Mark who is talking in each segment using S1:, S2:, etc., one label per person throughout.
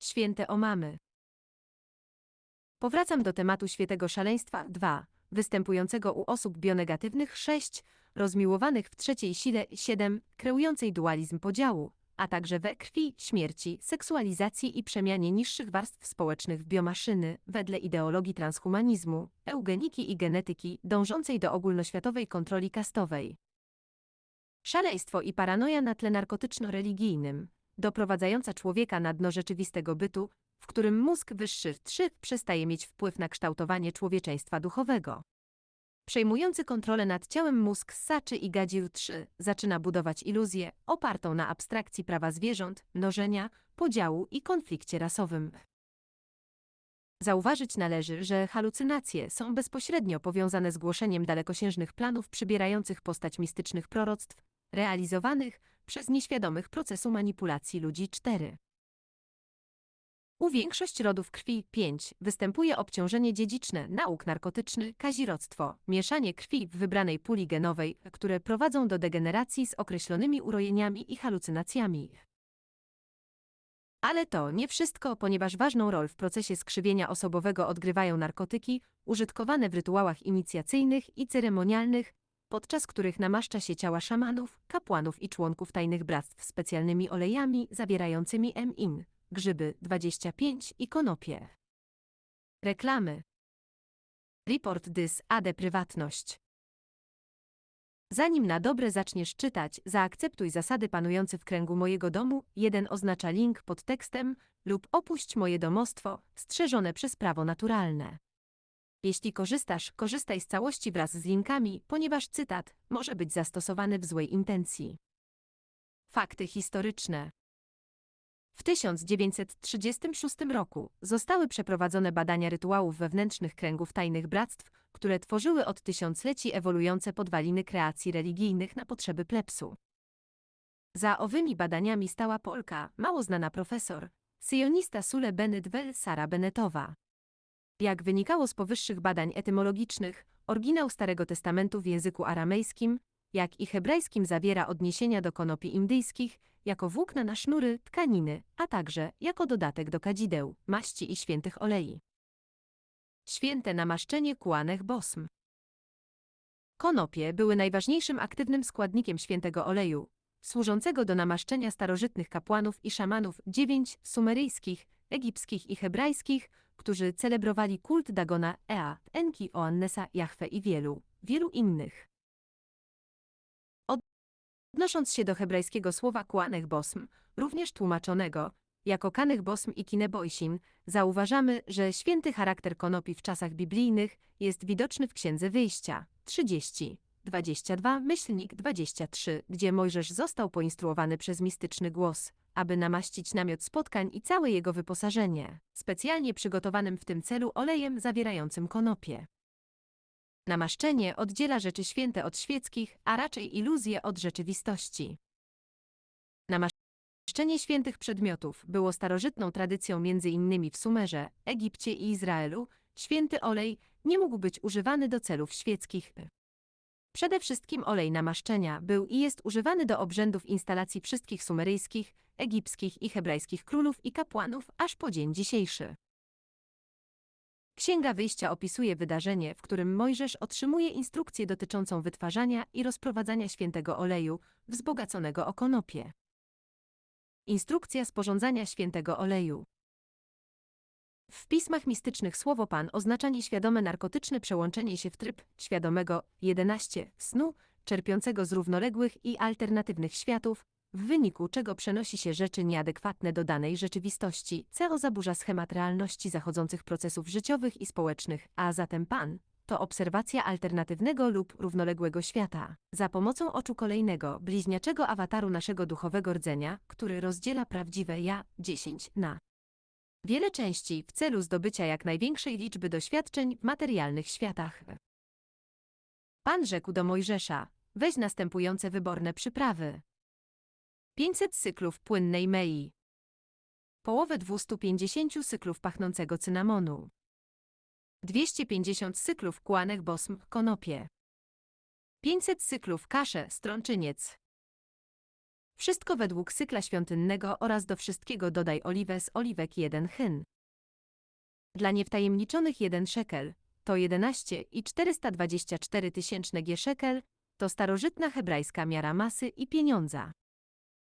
S1: Święte omamy. Powracam do tematu świętego szaleństwa 2, występującego u osób bionegatywnych 6, rozmiłowanych w trzeciej sile 7, kreującej dualizm podziału, a także we krwi, śmierci, seksualizacji i przemianie niższych warstw społecznych w biomaszyny, wedle ideologii transhumanizmu, eugeniki i genetyki, dążącej do ogólnoświatowej kontroli kastowej. Szaleństwo i paranoja na tle narkotyczno-religijnym, doprowadzająca człowieka na dno rzeczywistego bytu, w którym mózg wyższy 3 przestaje mieć wpływ na kształtowanie człowieczeństwa duchowego. Przejmujący kontrolę nad ciałem mózg ssaczy i gadził 3 zaczyna budować iluzję opartą na abstrakcji prawa zwierząt, mnożenia, podziału i konflikcie rasowym. Zauważyć należy, że halucynacje są bezpośrednio powiązane z głoszeniem dalekosiężnych planów przybierających postać mistycznych proroctw, realizowanych przez nieświadomych procesu manipulacji ludzi 4. U większość rodów krwi 5 występuje obciążenie dziedziczne, nauk narkotyczny, kazirodztwo, mieszanie krwi w wybranej puli genowej, które prowadzą do degeneracji z określonymi urojeniami i halucynacjami. Ale to nie wszystko, ponieważ ważną rolę w procesie skrzywienia osobowego odgrywają narkotyki, użytkowane w rytuałach inicjacyjnych i ceremonialnych, podczas których namaszcza się ciała szamanów, kapłanów i członków tajnych bractw specjalnymi olejami zawierającymi MIN, grzyby 25 i konopie. Reklamy. Report dys AD prywatność. Zanim na dobre zaczniesz czytać, zaakceptuj zasady panujące w kręgu mojego domu. Jeden oznacza link pod tekstem lub opuść moje domostwo, strzeżone przez prawo naturalne. Jeśli korzystasz, korzystaj z całości wraz z linkami, ponieważ cytat może być zastosowany w złej intencji. Fakty historyczne. W 1936 roku zostały przeprowadzone badania rytuałów wewnętrznych kręgów tajnych bractw, które tworzyły od tysiącleci ewoluujące podwaliny kreacji religijnych na potrzeby plepsu. Za owymi badaniami stała Polka, mało znana profesor, syjonista Sule Bennett Well Sara Bennettowa. Jak wynikało z powyższych badań etymologicznych, oryginał Starego Testamentu w języku aramejskim, jak i hebrajskim zawiera odniesienia do konopi indyjskich, jako włókna na sznury, tkaniny, a także jako dodatek do kadzideł, maści i świętych olei. Święte namaszczenie kłanych bosm. Konopie były najważniejszym aktywnym składnikiem świętego oleju, służącego do namaszczenia starożytnych kapłanów i szamanów dziewięć sumeryjskich, egipskich i hebrajskich, którzy celebrowali kult Dagona, Ea, Enki, Oannesa, Jahwe i wielu, wielu innych. Odnosząc się do hebrajskiego słowa kłanech bosm, również tłumaczonego jako kanych bosm i kineboisin, zauważamy, że święty charakter konopi w czasach biblijnych jest widoczny w Księdze Wyjścia 30, 22, myślnik 23, gdzie Mojżesz został poinstruowany przez mistyczny głos, aby namaścić namiot spotkań i całe jego wyposażenie, specjalnie przygotowanym w tym celu olejem zawierającym konopie. Namaszczenie oddziela rzeczy święte od świeckich, a raczej iluzje od rzeczywistości. Namaszczenie świętych przedmiotów było starożytną tradycją innymi w Sumerze, Egipcie i Izraelu. Święty olej nie mógł być używany do celów świeckich. Przede wszystkim olej namaszczenia był i jest używany do obrzędów instalacji wszystkich sumeryjskich, egipskich i hebrajskich królów i kapłanów aż po dzień dzisiejszy. Księga Wyjścia opisuje wydarzenie, w którym Mojżesz otrzymuje instrukcję dotyczącą wytwarzania i rozprowadzania świętego oleju, wzbogaconego o konopie. Instrukcja sporządzania świętego oleju. W pismach mistycznych słowo Pan oznacza nieświadome narkotyczne przełączenie się w tryb świadomego 11 snu, czerpiącego z równoległych i alternatywnych światów, w wyniku czego przenosi się rzeczy nieadekwatne do danej rzeczywistości. CO zaburza schemat realności zachodzących procesów życiowych i społecznych, a zatem Pan to obserwacja alternatywnego lub równoległego świata, za pomocą oczu kolejnego, bliźniaczego awataru naszego duchowego rdzenia, który rozdziela prawdziwe ja 10 na wiele części w celu zdobycia jak największej liczby doświadczeń w materialnych światach. Pan rzekł do Mojżesza, weź następujące wyborne przyprawy. 500 cyklów płynnej mei. Połowę 250 cyklów pachnącego cynamonu. 250 cyklów kłanych bosm konopie. 500 cyklów kaszę strączyniec. Wszystko według cykla świątynnego oraz do wszystkiego dodaj oliwę z oliwek 1 chyn. Dla niewtajemniczonych 1 szekel to 11 i 424 tysięczne g szekel to starożytna hebrajska miara masy i pieniądza.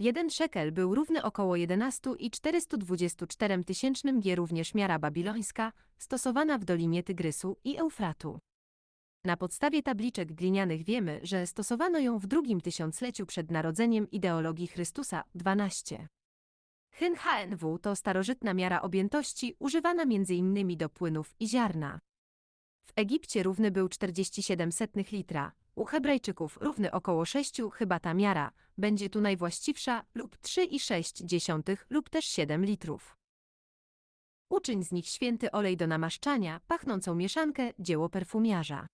S1: Jeden szekel był równy około 11 i 424 tysięcznym g również miara babilońska, stosowana w Dolinie Tygrysu i Eufratu. Na podstawie tabliczek glinianych wiemy, że stosowano ją w drugim tysiącleciu przed narodzeniem ideologii Chrystusa 12. Hyn HNW to starożytna miara objętości używana m.in. do płynów i ziarna. W Egipcie równy był 47 setnych litra, u Hebrajczyków równy około 6, chyba ta miara będzie tu najwłaściwsza lub 3,6 lub też 7 litrów. Uczyń z nich święty olej do namaszczania, pachnącą mieszankę, dzieło perfumiarza.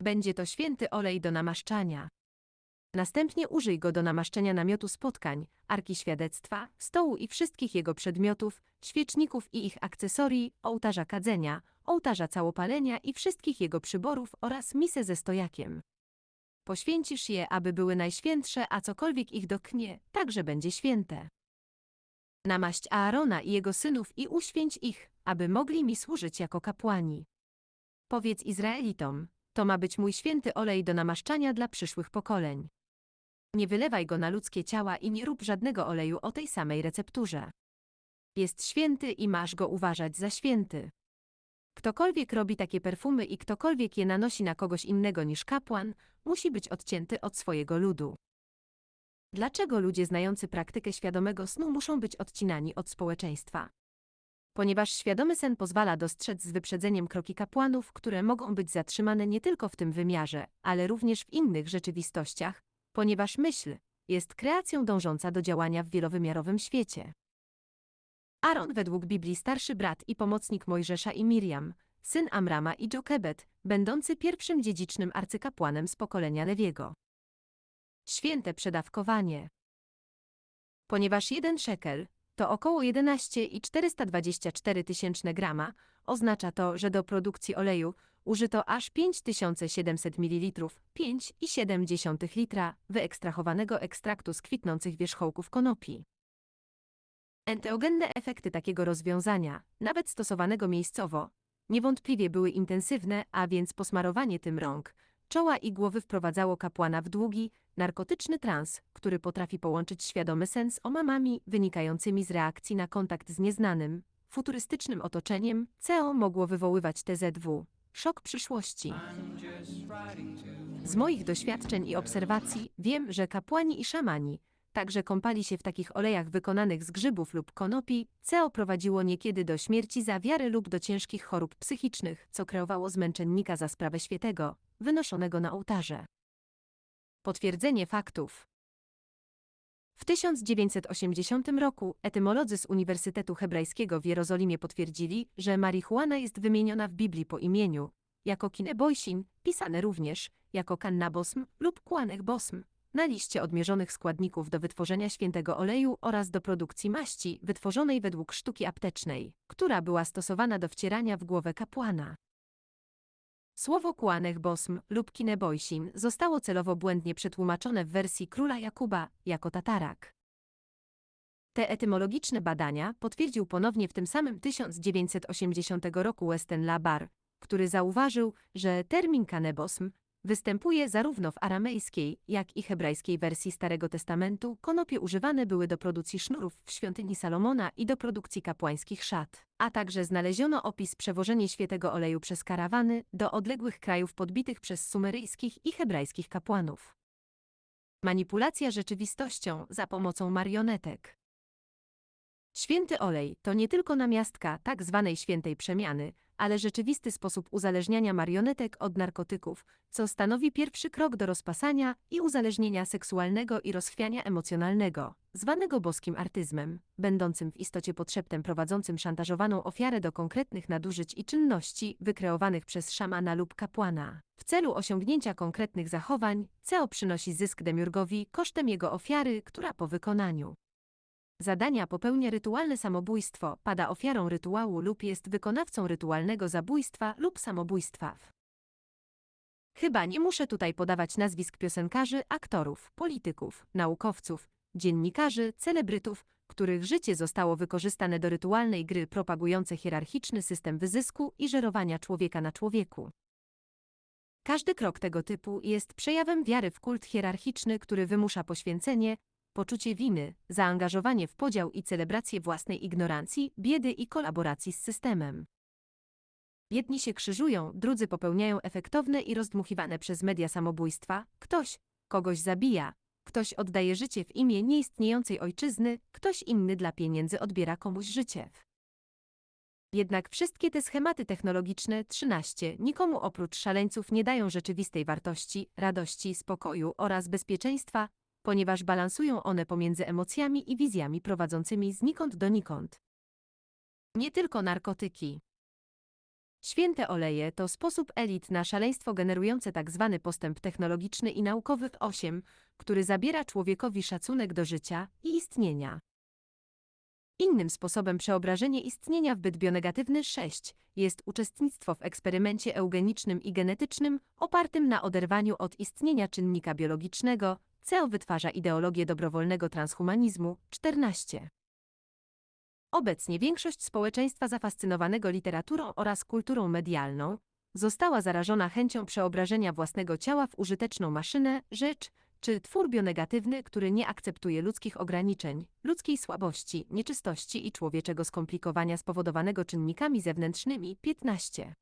S1: Będzie to święty olej do namaszczania. Następnie użyj go do namaszczenia namiotu spotkań, arki świadectwa, stołu i wszystkich jego przedmiotów, świeczników i ich akcesorii, ołtarza kadzenia, ołtarza całopalenia i wszystkich jego przyborów oraz misę ze stojakiem. Poświęcisz je, aby były najświętsze, a cokolwiek ich doknie, także będzie święte. Namaść Aarona i jego synów i uświęć ich, aby mogli mi służyć jako kapłani. Powiedz Izraelitom, to ma być mój święty olej do namaszczania dla przyszłych pokoleń. Nie wylewaj go na ludzkie ciała i nie rób żadnego oleju o tej samej recepturze. Jest święty i masz go uważać za święty. Ktokolwiek robi takie perfumy i ktokolwiek je nanosi na kogoś innego niż kapłan, musi być odcięty od swojego ludu. Dlaczego ludzie znający praktykę świadomego snu muszą być odcinani od społeczeństwa? Ponieważ świadomy sen pozwala dostrzec z wyprzedzeniem kroki kapłanów, które mogą być zatrzymane nie tylko w tym wymiarze, ale również w innych rzeczywistościach, ponieważ myśl jest kreacją dążąca do działania w wielowymiarowym świecie. Aaron według Biblii starszy brat i pomocnik Mojżesza i Miriam, syn Amrama i Jokebet, będący pierwszym dziedzicznym arcykapłanem z pokolenia Lewiego. Święte przedawkowanie. Ponieważ jeden szekel to około 11 i 424 tysięczne grama, oznacza to, że do produkcji oleju użyto aż 5700 ml 5,7 litra wyekstrahowanego ekstraktu z kwitnących wierzchołków konopi. Enteogenne efekty takiego rozwiązania, nawet stosowanego miejscowo, niewątpliwie były intensywne, a więc posmarowanie tym rąk, czoła i głowy wprowadzało kapłana w długi, narkotyczny trans, który potrafi połączyć świadomy sen z omamami wynikającymi z reakcji na kontakt z nieznanym, futurystycznym otoczeniem, CO mogło wywoływać TZW, szok przyszłości. Z moich doświadczeń i obserwacji wiem, że kapłani i szamani, także kąpali się w takich olejach wykonanych z grzybów lub konopi, CO prowadziło niekiedy do śmierci za wiarę lub do ciężkich chorób psychicznych, co kreowało zmęczennika za sprawę świętego, wynoszonego na ołtarze. Potwierdzenie faktów. W 1980 roku etymolodzy z Uniwersytetu Hebrajskiego w Jerozolimie potwierdzili, że marihuana jest wymieniona w Biblii po imieniu, jako kinebojsin, pisane również jako kannabosm lub kłanek bosm, na liście odmierzonych składników do wytworzenia świętego oleju oraz do produkcji maści wytworzonej według sztuki aptecznej, która była stosowana do wcierania w głowę kapłana. Słowo kłanech bosm lub kinebojsin zostało celowo błędnie przetłumaczone w wersji króla Jakuba jako tatarak. Te etymologiczne badania potwierdził ponownie w tym samym 1980 roku Weston Labar, który zauważył, że termin kanebosm występuje zarówno w aramejskiej, jak i hebrajskiej wersji Starego Testamentu. Konopie używane były do produkcji sznurów w świątyni Salomona i do produkcji kapłańskich szat, a także znaleziono opis przewożenia świętego oleju przez karawany do odległych krajów podbitych przez sumeryjskich i hebrajskich kapłanów. Manipulacja rzeczywistością za pomocą marionetek. Święty olej to nie tylko namiastka tak zwanej świętej przemiany, ale rzeczywisty sposób uzależniania marionetek od narkotyków, co stanowi pierwszy krok do rozpasania i uzależnienia seksualnego i rozchwiania emocjonalnego, zwanego boskim artyzmem, będącym w istocie podszeptem prowadzącym szantażowaną ofiarę do konkretnych nadużyć i czynności wykreowanych przez szamana lub kapłana. W celu osiągnięcia konkretnych zachowań, CEO przynosi zysk demiurgowi kosztem jego ofiary, która po wykonaniu zadania popełnia rytualne samobójstwo, pada ofiarą rytuału lub jest wykonawcą rytualnego zabójstwa lub samobójstwa. Chyba nie muszę tutaj podawać nazwisk piosenkarzy, aktorów, polityków, naukowców, dziennikarzy, celebrytów, których życie zostało wykorzystane do rytualnej gry propagującej hierarchiczny system wyzysku i żerowania człowieka na człowieku. Każdy krok tego typu jest przejawem wiary w kult hierarchiczny, który wymusza poświęcenie, poczucie winy, zaangażowanie w podział i celebrację własnej ignorancji, biedy i kolaboracji z systemem. Jedni się krzyżują, drudzy popełniają efektowne i rozdmuchiwane przez media samobójstwa, ktoś kogoś zabija, ktoś oddaje życie w imię nieistniejącej ojczyzny, ktoś inny dla pieniędzy odbiera komuś życie. Jednak wszystkie te schematy technologiczne 13 nikomu oprócz szaleńców nie dają rzeczywistej wartości, radości, spokoju oraz bezpieczeństwa, ponieważ balansują one pomiędzy emocjami i wizjami prowadzącymi znikąd donikąd. Nie tylko narkotyki. Święte oleje to sposób elit na szaleństwo generujące tzw. postęp technologiczny i naukowy 8, który zabiera człowiekowi szacunek do życia i istnienia. Innym sposobem przeobrażenie istnienia w byt bionegatywny 6 jest uczestnictwo w eksperymencie eugenicznym i genetycznym opartym na oderwaniu od istnienia czynnika biologicznego. CEO wytwarza ideologię dobrowolnego transhumanizmu 14. Obecnie większość społeczeństwa zafascynowanego literaturą oraz kulturą medialną została zarażona chęcią przeobrażenia własnego ciała w użyteczną maszynę, rzecz czy twór bionegatywny, który nie akceptuje ludzkich ograniczeń, ludzkiej słabości, nieczystości i człowieczego skomplikowania spowodowanego czynnikami zewnętrznymi. 15.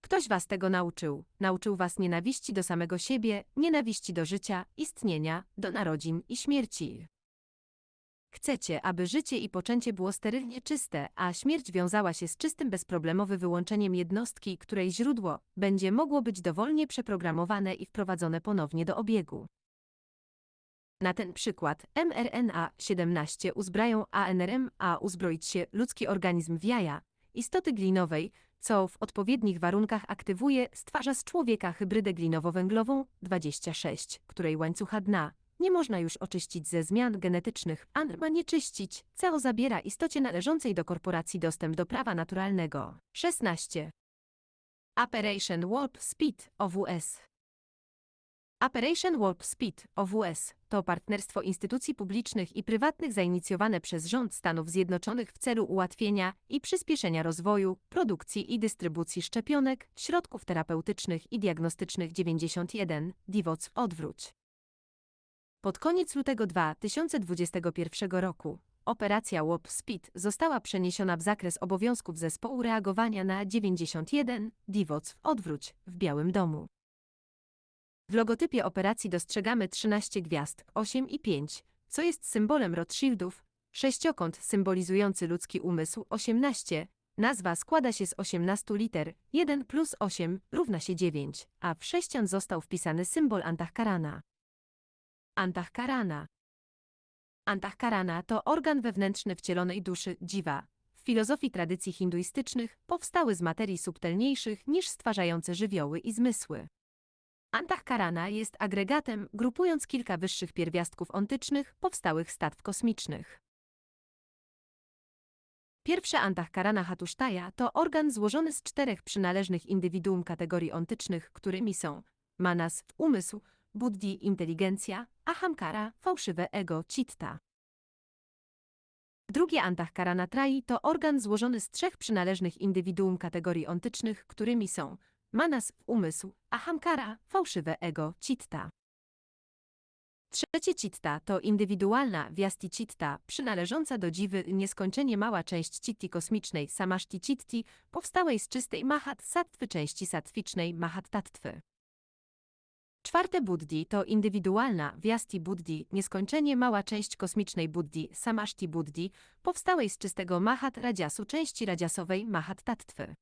S1: Ktoś was tego nauczył. Nauczył was nienawiści do samego siebie, nienawiści do życia, istnienia, do narodzin i śmierci. Chcecie, aby życie i poczęcie było sterylnie czyste, a śmierć wiązała się z czystym bezproblemowym wyłączeniem jednostki, której źródło będzie mogło być dowolnie przeprogramowane i wprowadzone ponownie do obiegu. Na ten przykład mRNA-17 uzbrają ANRM, a uzbroić się ludzki organizm w jaja, istoty glinowej, co w odpowiednich warunkach aktywuje, stwarza z człowieka hybrydę glinowo-węglową 26, której łańcucha dna nie można już oczyścić ze zmian genetycznych, a ma nie czyścić. CO zabiera istocie należącej do korporacji dostęp do prawa naturalnego. 16. Operation Warp Speed OWS Operation Warp Speed OWS to partnerstwo instytucji publicznych i prywatnych zainicjowane przez rząd Stanów Zjednoczonych w celu ułatwienia i przyspieszenia rozwoju, produkcji i dystrybucji szczepionek, środków terapeutycznych i diagnostycznych 91, DIVOC odwróć. Pod koniec lutego 2021 roku operacja Warp Speed została przeniesiona w zakres obowiązków zespołu reagowania na 91 DIVOC odwróć w Białym Domu. W logotypie operacji dostrzegamy 13 gwiazd, 8 i 5, co jest symbolem Rothschildów, sześciokąt symbolizujący ludzki umysł 18, nazwa składa się z 18 liter, 1 plus 8 równa się 9, a w sześcian został wpisany symbol Antahkarana. Antahkarana. Antahkarana to organ wewnętrzny wcielonej duszy dziwa. W filozofii tradycji hinduistycznych powstały z materii subtelniejszych niż stwarzające żywioły i zmysły. Antahkarana jest agregatem, grupując kilka wyższych pierwiastków ontycznych powstałych statw kosmicznych. Pierwsza Antahkarana Hatushtaja to organ złożony z czterech przynależnych indywiduum kategorii ontycznych, którymi są manas, umysł, buddhi, inteligencja, ahamkara, fałszywe ego, citta. Drugie Antahkarana Trai to organ złożony z trzech przynależnych indywiduum kategorii ontycznych, którymi są manas, umysł, ahamkara, fałszywe ego, citta. Trzecie citta to indywidualna wiasti citta, przynależąca do dziwy nieskończenie mała część citti kosmicznej samaszti citti, powstałej z czystej mahat sattwy części sattwicznej mahat tattwy. Czwarte buddhi to indywidualna wiasti buddhi, nieskończenie mała część kosmicznej buddhi, samashti buddhi, powstałej z czystego mahat radziasu części radziasowej mahat tattwy.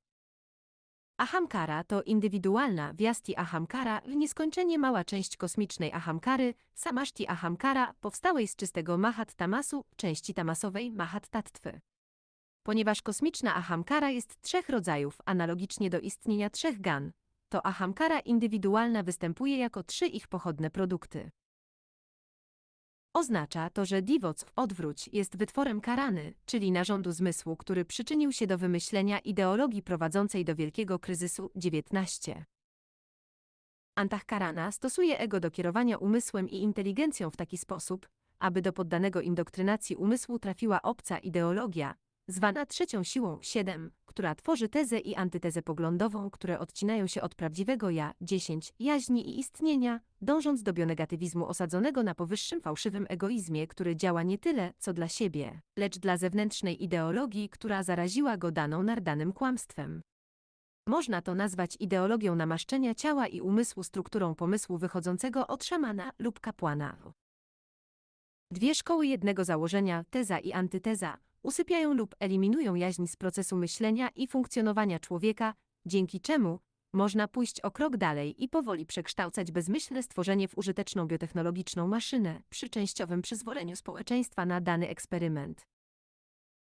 S1: Ahamkara to indywidualna wiasti ahamkara, nieskończenie mała część kosmicznej ahamkary, samashti ahamkara, powstałej z czystego mahat tamasu, części tamasowej mahat tattwy. Ponieważ kosmiczna ahamkara jest trzech rodzajów, analogicznie do istnienia trzech gan, to ahamkara indywidualna występuje jako trzy ich pochodne produkty. Oznacza to, że diwoc w odwróć jest wytworem karany, czyli narządu zmysłu, który przyczynił się do wymyślenia ideologii prowadzącej do wielkiego kryzysu 19. Antahkarana stosuje ego do kierowania umysłem i inteligencją w taki sposób, aby do poddanego indoktrynacji umysłu trafiła obca ideologia, zwana trzecią siłą 7, która tworzy tezę i antytezę poglądową, które odcinają się od prawdziwego ja 10 jaźni i istnienia, dążąc do bionegatywizmu osadzonego na powyższym fałszywym egoizmie, który działa nie tyle, co dla siebie, lecz dla zewnętrznej ideologii, która zaraziła go daną nardanym kłamstwem. Można to nazwać ideologią namaszczenia ciała i umysłu strukturą pomysłu wychodzącego od szamana lub kapłana. Dwie szkoły jednego założenia, teza i antyteza, usypiają lub eliminują jaźń z procesu myślenia i funkcjonowania człowieka, dzięki czemu można pójść o krok dalej i powoli przekształcać bezmyślne stworzenie w użyteczną biotechnologiczną maszynę przy częściowym przyzwoleniu społeczeństwa na dany eksperyment.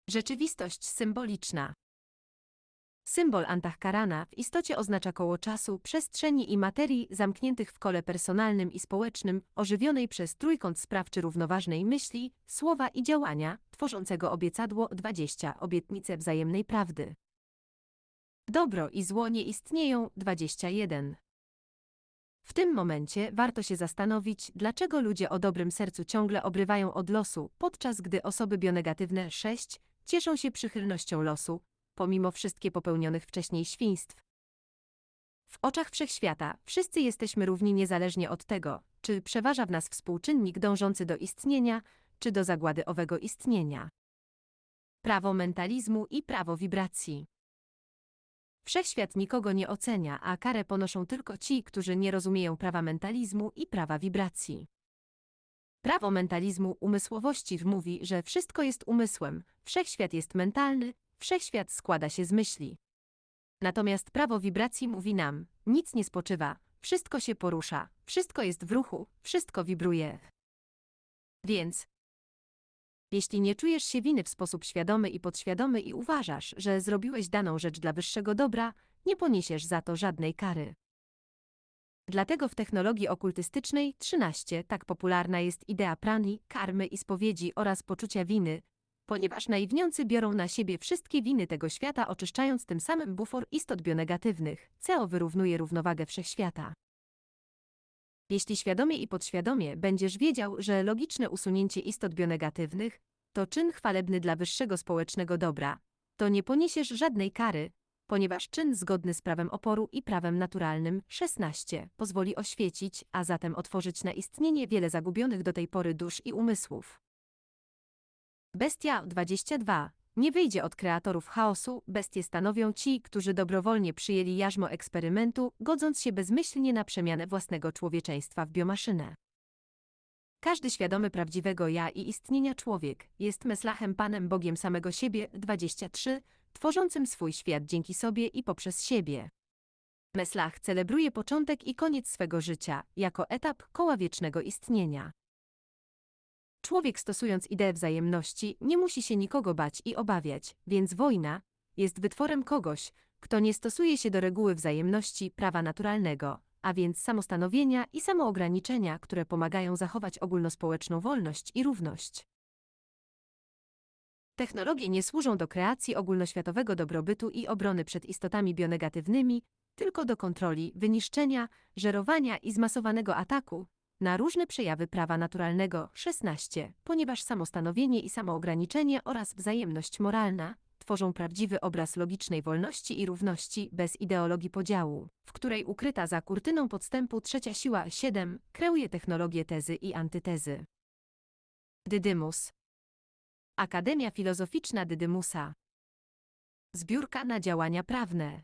S1: Rzeczywistość symboliczna Symbol Antahkarana w istocie oznacza koło czasu, przestrzeni i materii zamkniętych w kole personalnym i społecznym, ożywionej przez trójkąt sprawczy równoważnej myśli, słowa i działania, tworzącego obiecadło 20 obietnice wzajemnej prawdy. Dobro i zło nie istnieją 21. W tym momencie warto się zastanowić, dlaczego ludzie o dobrym sercu ciągle obrywają od losu, podczas gdy osoby bionegatywne 6 cieszą się przychylnością losu, pomimo wszystkie popełnionych wcześniej świństw. W oczach wszechświata wszyscy jesteśmy równi niezależnie od tego, czy przeważa w nas współczynnik dążący do istnienia, czy do zagłady owego istnienia. Prawo mentalizmu i prawo wibracji. Wszechświat nikogo nie ocenia, a karę ponoszą tylko ci, którzy nie rozumieją prawa mentalizmu i prawa wibracji. Prawo mentalizmu umysłowości mówi, że wszystko jest umysłem, wszechświat jest mentalny, Wszechświat składa się z myśli. Natomiast prawo wibracji mówi nam, nic nie spoczywa, wszystko się porusza, wszystko jest w ruchu, wszystko wibruje. Więc, jeśli nie czujesz się winy w sposób świadomy i podświadomy i uważasz, że zrobiłeś daną rzecz dla wyższego dobra, nie poniesiesz za to żadnej kary. Dlatego w technologii okultystycznej 13 tak popularna jest idea prani, karmy i spowiedzi oraz poczucia winy, ponieważ naiwniący biorą na siebie wszystkie winy tego świata, oczyszczając tym samym bufor istot bionegatywnych. CO wyrównuje równowagę wszechświata. Jeśli świadomie i podświadomie będziesz wiedział, że logiczne usunięcie istot bionegatywnych to czyn chwalebny dla wyższego społecznego dobra, to nie poniesiesz żadnej kary, ponieważ czyn zgodny z prawem oporu i prawem naturalnym 16 pozwoli oświecić, a zatem otworzyć na istnienie wiele zagubionych do tej pory dusz i umysłów. Bestia 22. Nie wyjdzie od kreatorów chaosu, bestie stanowią ci, którzy dobrowolnie przyjęli jarzmo eksperymentu, godząc się bezmyślnie na przemianę własnego człowieczeństwa w biomaszynę. Każdy świadomy prawdziwego ja i istnienia człowiek jest meslachem Panem Bogiem samego siebie 23, tworzącym swój świat dzięki sobie i poprzez siebie. Meslach celebruje początek i koniec swego życia jako etap koła wiecznego istnienia. Człowiek stosując ideę wzajemności nie musi się nikogo bać i obawiać, więc wojna jest wytworem kogoś, kto nie stosuje się do reguły wzajemności prawa naturalnego, a więc samostanowienia i samoograniczenia, które pomagają zachować ogólnospołeczną wolność i równość. Technologie nie służą do kreacji ogólnoświatowego dobrobytu i obrony przed istotami bionegatywnymi, tylko do kontroli, wyniszczenia, żerowania i zmasowanego ataku, na różne przejawy prawa naturalnego. 16, ponieważ samostanowienie i samoograniczenie oraz wzajemność moralna tworzą prawdziwy obraz logicznej wolności i równości bez ideologii podziału, w której ukryta za kurtyną podstępu trzecia siła 7 kreuje technologię tezy i antytezy. Dydymus. Akademia Filozoficzna Dydymusa. Zbiórka na działania prawne